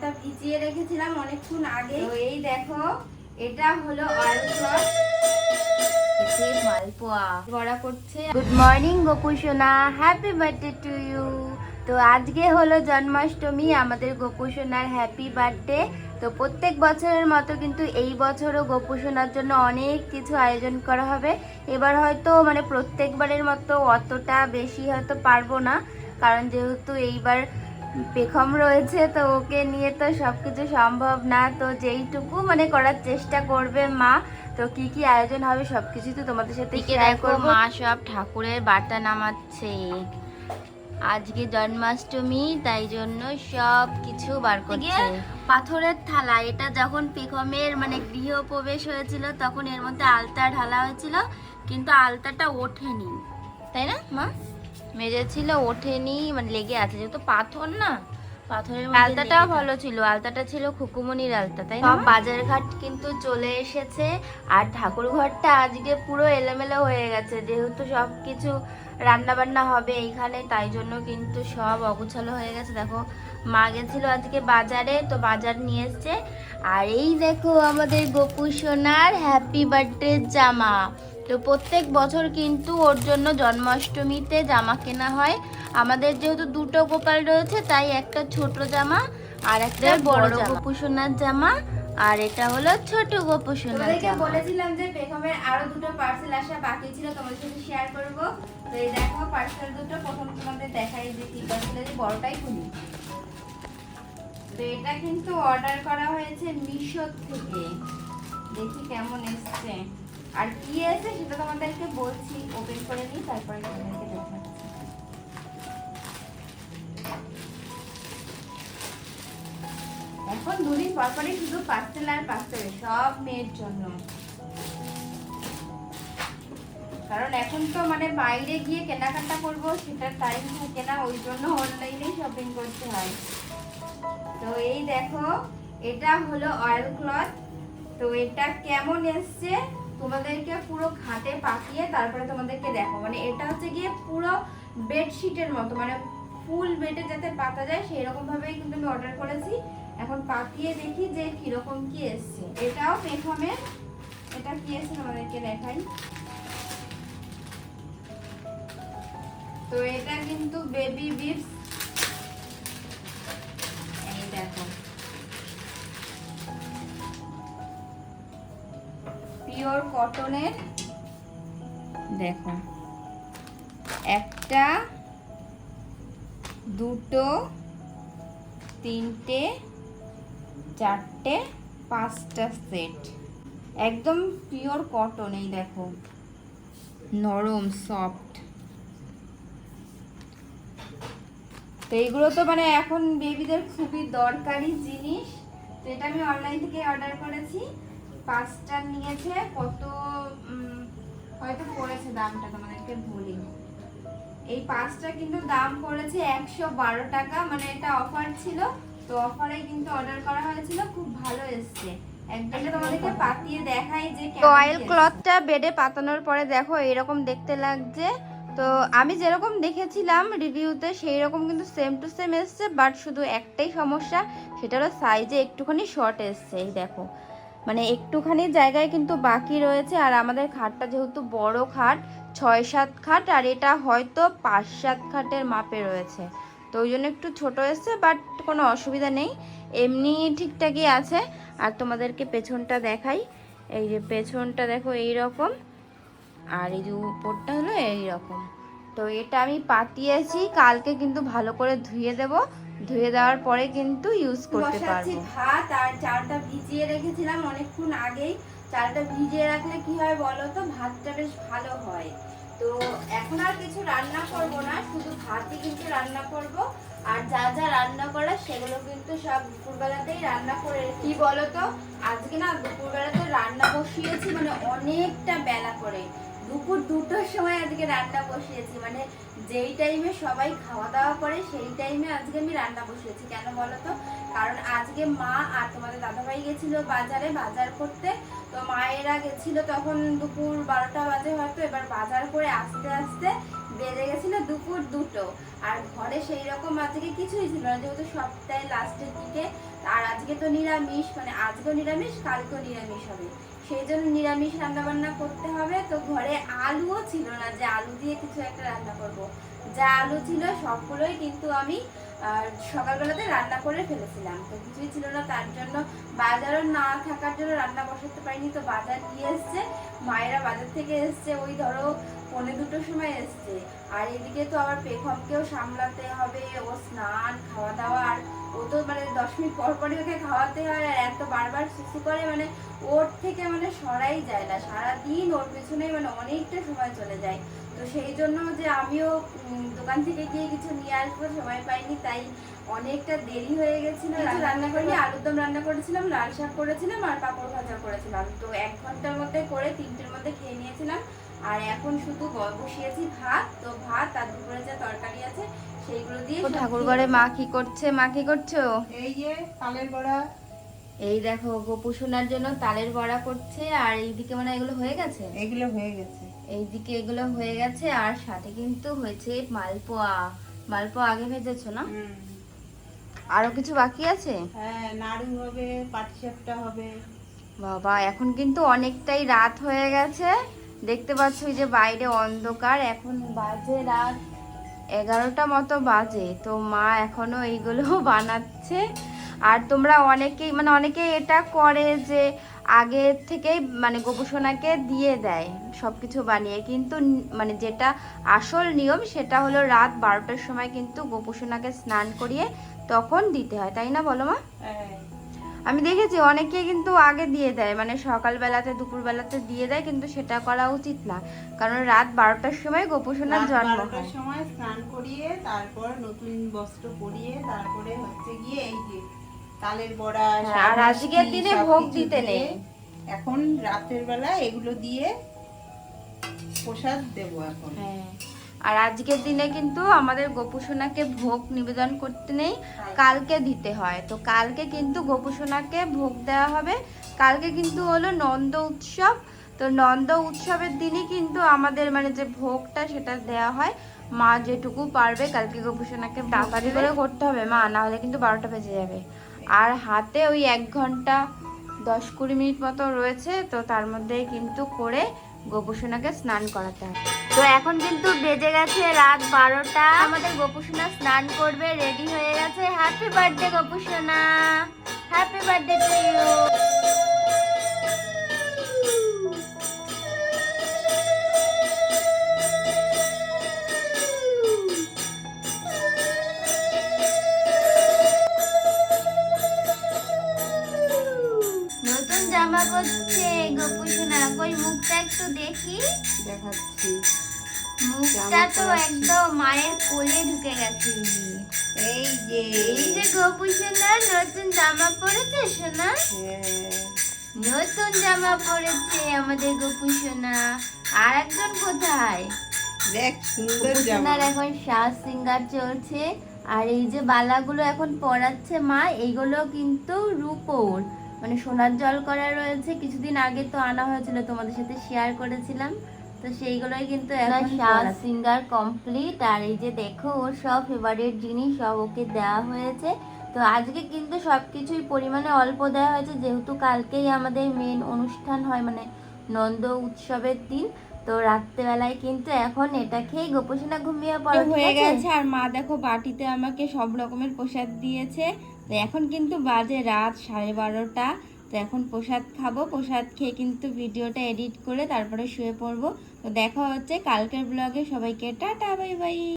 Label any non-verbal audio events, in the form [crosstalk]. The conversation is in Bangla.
তা ভিজিয়ে রেখেছিলাম অনেকক্ষণ আগে। এই দেখো এটা হলো মালপোয়া। বড়া করছে। গুড মর্নিং গোপু সোনা হ্যাপি বার্থডে টু ইউ তো আজকে হলো জন্মাষ্টমী আমাদের গোপু সোনার হ্যাপি বার্থডে তো প্রত্যেক বছরের মতো কিন্তু এই বছরও গোপু সোনার জন্য অনেক কিছু আয়োজন করা হবে। এবার হয়তো মানে প্রত্যেকবারের মতো অতটা বেশি হয়তো পারব না কারণ যেহেতু এইবার পেখম রয়েছে তো ওকে নিয়ে তো সব কিছু সম্ভব না। তো যেইটুকু মানে করার চেষ্টা করবে মা তো কি কি আয়োজন হবে সব সবকিছু তো তোমাদের সাথে শেয়ার করব। মা সব ঠাকুরের বার্তা নামাচ্ছে। আজকে জন্মাষ্টমী তাই জন্য সব কিছু বার করছে। পাথরের থালা এটা যখন পেখমের মানে গৃহপ্রবেশ হয়েছিল তখন এর মধ্যে আলতা ঢালা হয়েছিল কিন্তু আলতাটা ওঠেনি। তাই না মা? মেজে ছিল ওঠেনি মানে লেগে আছে। যেহেতু পাথর না পাথরের আলতাটাও ভালো ছিল আলতাটা ছিল খুকুমনির আলতা তাই না? বাজার ঘাট কিন্তু চলে এসেছে আর ঠাকুর ঘরটা আজকে পুরো এলোমেলো হয়ে গেছে। যেহেতু সব কিছু রান্না বান্না হবে এইখানে তাই জন্য কিন্তু সব অগুছালো হয়ে গেছে। দেখো মা গেছিল আজকে বাজারে তো বাজার নিয়ে এসছে। আর এই দেখো আমাদের গোপু সোনার হ্যাপি বার্থডে জামা। তো প্রত্যেক বছর কিন্তু ওর জন্য জন্মাষ্টমীতে জামা কেনা হয়। আমাদের যেহেতু দুটো গোপাল রয়েছে তাই একটা ছোট জামা আর একটা বড় গোপুসোনার জামা আর এটা হলো ছোট গোপুসোনার জামা। বলেছিলাম যে বেগমের আরও দুটো পার্সেল আসা বাকি ছিল তোমাদের সাথে শেয়ার করব। তো এই দেখো পার্সেল দুটো প্রথম তোমাদের দেখাই যে কি পার্সেল আছে বড়টাই খুলি। তো এটা কিন্তু অর্ডার করা হয়েছে মিশো থেকে। দেখি কেমন এসছে। আর কি এসে সেটা তোমাদেরকে বলছি ওপেন করে নিই, তারপরে তোমাদেরকে দেখাচ্ছি এখন দুদিন পর পরে শুধু পার্সেল আর পার্সেল সব মেয়ের জন্য। কারণ এখন তো মানে বাইরে গিয়ে কেনাকাটা করব, সেটার টাইম থাকে না, ওই জন্য অনলাইনেই শপিং করতে হয়। তো এই দেখো, এটা হলো অয়েল ক্লথ তো এটা কেমন এসছে? তোমাদেরকে পুরো ঘাটে পাকিয়ে তারপরে তোমাদেরকে দেখো। মানে এটা হচ্ছে গিয়ে পুরো বেডশিটের মতো মানে ফুল বেডে যাতে পাতা যায় সেই রকম ভাবেই কিন্তু আমি অর্ডার করেছি। এখন পাকিয়ে দেখি যে কীরকম কি এসছে। এটাও পেখমের এটা কি এসছে তোমাদেরকে দেখাই। তো এটা কিন্তু বেবি বিপস কটনের? দেখো। একটা, দুটো, তিনটে, চারটে, পাঁচটা সেট। একদম পিওর কটন এই দেখো। নরম, সফট। তো এইগুলো তো মানে এখন বেবিদের খুবই দরকারি জিনিস। তো এটা আমি অনলাইন থেকে অর্ডার করেছি। পাঁচটা নিয়েছে কত হয়তো পড়েছে দামটা তোমাদেরকে বলি। এই পাঁচটা কিন্তু দাম পড়েছে একশো বারো টাকা মানে এটা অফার ছিল তো অফারে কিন্তু অর্ডার করা হয়েছিল খুব ভালো এসছে। তোমাদেরকে পাতিয়ে দেখাই যে অয়েল ক্লথটা বেডে পাতানোর পরে দেখো এরকম দেখতে লাগছে। তো আমি যেরকম দেখেছিলাম রিভিউতে সেই রকম কিন্তু সেম টু সেম এসছে বাট শুধু একটাই সমস্যা সেটা হলো সাইজে একটুখানি শর্ট এসছে এই দেখো। মানে একটুখানি জায়গায় কিন্তু বাকি রয়েছে আর আমাদের খাটটা যেহেতু বড় খাট, ছয় সাত খাট আর এটা হয়তো পাঁচ সাত খাটের মাপে রয়েছে। তো ওই জন্য একটু ছোট এসছে, বাট কোনো অসুবিধা নেই। এমনি ঠিকঠাকই আছে। আর তোমাদেরকে পেছনটা দেখাই। এই যে পেছনটা দেখো এই রকম আর এই যে উপরটা হলো এই রকম তো এটা আমি পাতিয়েছি, কালকে কিন্তু ভালো করে ধুয়ে দেব। ধুয়ে দেওয়ার পরে কিন্তু ইউজ করতে পারব। ভাত আর চালটা ভিজিয়ে রেখেছিলাম অনেকক্ষণ আগেই। চালটা ভিজিয়ে রাখলে কি হয় বলো তো? ভাতটা বেশ ভালো হয়। তো এখন আর কিছু রান্না করব না শুধু ভাতই কিন্তু রান্না করব। আর যা যা রান্না করা সেগুলো কিন্তু সব দুপুরবেলাতেই রান্না করে কি বলো তো? আজকে না দুপুরবেলাতে রান্না বসিয়েছি মানে অনেকটা বেলা করে। দুপুর দুটোর সময় আজকে রান্না বসিয়েছি মানে যেই টাইমে সবাই খাওয়া দাওয়া করে সেই টাইমে আজকে আমি রান্না বসিয়েছি। কেন বলো তো? কারণ আজকে মা আর তোমাদের দাদাভাই গেছিল বাজারে, বাজার করতে। তো মায়েরা গেছিল তখন দুপুর বারোটা বাজে হয়তো, এবার বাজার করে আসতে আসতে বেজে গেছিল দুপুর দুটো। আর ঘরে সেই রকম আজকে কিছুই ছিল না, যেহেতু সপ্তাহে লাস্টের দিকে। আর আজকে তো নিরামিষ মানে আজকেও নিরামিষ, কালকেও নিরামিষ হবে। সেই জন্য নিরামিষ রান্নাবান্না করতে হবে। তো ঘরে আলুও ছিল না, যে আলু দিয়ে কিছু একটা রান্না করব। যা আলু ছিল সবগুলোই কিন্তু আমি সকালবেলাতে রান্না করে ফেলেছিলাম। তো কিছুই ছিল না, তার জন্য বাজারও না থাকার জন্য রান্না বসাতে পারিনি। তো বাজার নিয়ে এসছে, মায়েরা বাজার থেকে এসছে, ওই ধরো পৌনে দুটোর সময় এসছে। আর এদিকে তো আবার পেখমকেও সামলাতে হবে ও স্নান খাওয়া দাওয়া আর ও তো মানে দশ মিনিট পর পরই ওকে খাওয়াতে হয় আর এত বারবার শিশু করে মানে ওর থেকে মানে সরাই যায় না। সারাদিন ওর পেছনেই মানে অনেকটা সময় চলে যায়। তো সেই জন্য যে আমিও দোকান থেকে গিয়ে কিছু নিয়ে আসব সময় পাইনি তাই অনেকটা দেরি হয়ে গেছিল। রান্না করিনি আলুর দম রান্না করেছিলাম লাল শাক করেছিলাম আর পাঁপড় ভাজা করেছিলাম। তো এক ঘণ্টার মধ্যে করে তিনটের মধ্যে খেয়ে নিয়েছিলাম। আর এখন শুধু বসিয়েছি ভাত তো ভাত আর দুপুরে যে তরকারি আছে সেইগুলো দিয়ে ঠাকুর ঘরে মা কি করছে? মা কি করছ এই যে তালের বড়া। এই দেখো গোপু সোনার জন্য তালের বড়া করছে আর এইদিকে মানে এগুলো হয়ে গেছে? এগুলো হয়ে গেছে। এইদিকে এগুলো হয়ে গেছে আর সাথে কিন্তু হয়েছে মালপোয়া। মালপোয়া আগে ভেজেছো না? আরও কিছু বাকি আছে? হ্যাঁ নাড়ু হবে পাটিসাপটা হবে। বাবা এখন কিন্তু অনেকটাই রাত হয়ে গেছে। দেখতে পাচ্ছ যে বাইরে অন্ধকার, এখন বাজে রাত এগারোটা মতো বাজে। তো মা এখনও এইগুলো [laughs] বানাচ্ছে। আর তোমরা অনেকেই মানে অনেকে এটা করে যে আগে থেকেই মানে গোপসোনাকে দিয়ে দেয় সব কিছু বানিয়ে। কিন্তু মানে যেটা আসল নিয়ম, সেটা হলো রাত বারোটার সময় কিন্তু গোপসোনাকে স্নান করিয়ে তখন দিতে হয়। তাই না বলো মা? হ্যাঁ। আমি দেখেছি অনেকে কিন্তু আগে দিয়ে দেয় মানে সকালবেলাতে দুপুরবেলাতে দিয়ে দেয় কিন্তু সেটা করা উচিত না। কারণ রাত বারোটার সময় গোপসোনার রাত জন্ম হয়। সময় স্নান করিয়ে তারপর নতুন বস্ত্র পরিয়ে তারপরে হচ্ছে গিয়ে এই যে তালের বড়া হ্যাঁ, আর আজকের দিনে ভোগ দিতে নেই। এখন রাতের বেলা এগুলো দিয়ে প্রসাদ দেবো এখন। হ্যাঁ। আর আজকের দিনে কিন্তু আমাদের গোপুসোনাকে ভোগ নিবেদন করতে নেই কালকে দিতে হয়। তো কালকে কিন্তু গোপুসোনাকে ভোগ দেওয়া হবে। কালকে কিন্তু হলো নন্দ উৎসব। তো নন্দ উৎসবের দিনই কিন্তু আমাদের মানে যে ভোগটা সেটা দেওয়া হয়। মা যেটুকু পারবে কালকে গোপুসোনাকে তাড়াতাড়ি করে করতে হবে মা না হলে কিন্তু বারোটা বেজে যাবে। আর হাতে ওই এক ঘণ্টা দশ কুড়ি মিনিট মতো রয়েছে তো তার মধ্যে কিন্তু করে গোপুসোনাকে স্নান করাতে হবে। তো এখন কিন্তু বেজে গেছে রাত বারোটা। আমাদের গোপুসোনা স্নান করবে, রেডি হয়ে গেছে। হ্যাপি বার্থডে গোপুসোনা। হ্যাপি বার্থডে টু ইউ জামা পরছে। গোপুসোনা কই মুখটা একটু দেখি। দেখাচ্ছি। মুখটা তো একদম মায়ের কোলে ঢুকে গেছে। এই যে। এই যে গোপু সোনা নতুন জামা পরেছে সোনা? হ্যাঁ, নতুন জামা পরেছে আমাদের গোপু সোনা। আর একজন কোথায়? দেখ সুন্দর জামা। এখন শ্বাস সিঙ্গার চলছে। আর এই যে বালাগুলো এখন পরাচ্ছে মা এইগুলো কিন্তু রূপোর। মানে সোনার জল করা রয়েছে। কিছুদিন আগে তো আনা হয়েছিল তোমাদের সাথে শেয়ার করেছিলাম। তো সেইগুলোই কিন্তু এখন সিঙ্গার কমপ্লিট আর এই যে দেখো ওর সব ফেভারিট জিনিস সব ওকে দেওয়া হয়েছে। তো আজকে কিন্তু সব কিছুই পরিমাণে অল্প দেওয়া হয়েছে যেহেতু কালকেই আমাদের মেন অনুষ্ঠান হয় মানে নন্দ উৎসবের দিন। তো রাত্রেবেলায় কিন্তু এখন এটা খেয়ে গোপসোনা ঘুমিয়ে পড়ে হয়ে গেছে। আর মা দেখো বাটিতে আমাকে সব রকমের প্রসাদ দিয়েছে। তো এখন কিন্তু বাজে রাত সাড়ে বারোটা। তো এখন প্রসাদ খাব। প্রসাদ খেয়ে কিন্তু ভিডিওটা এডিট করে তারপরে শুয়ে পড়ব। তো দেখা হচ্ছে কালকের ব্লগে। সবাইকে টাটা বাই বাই।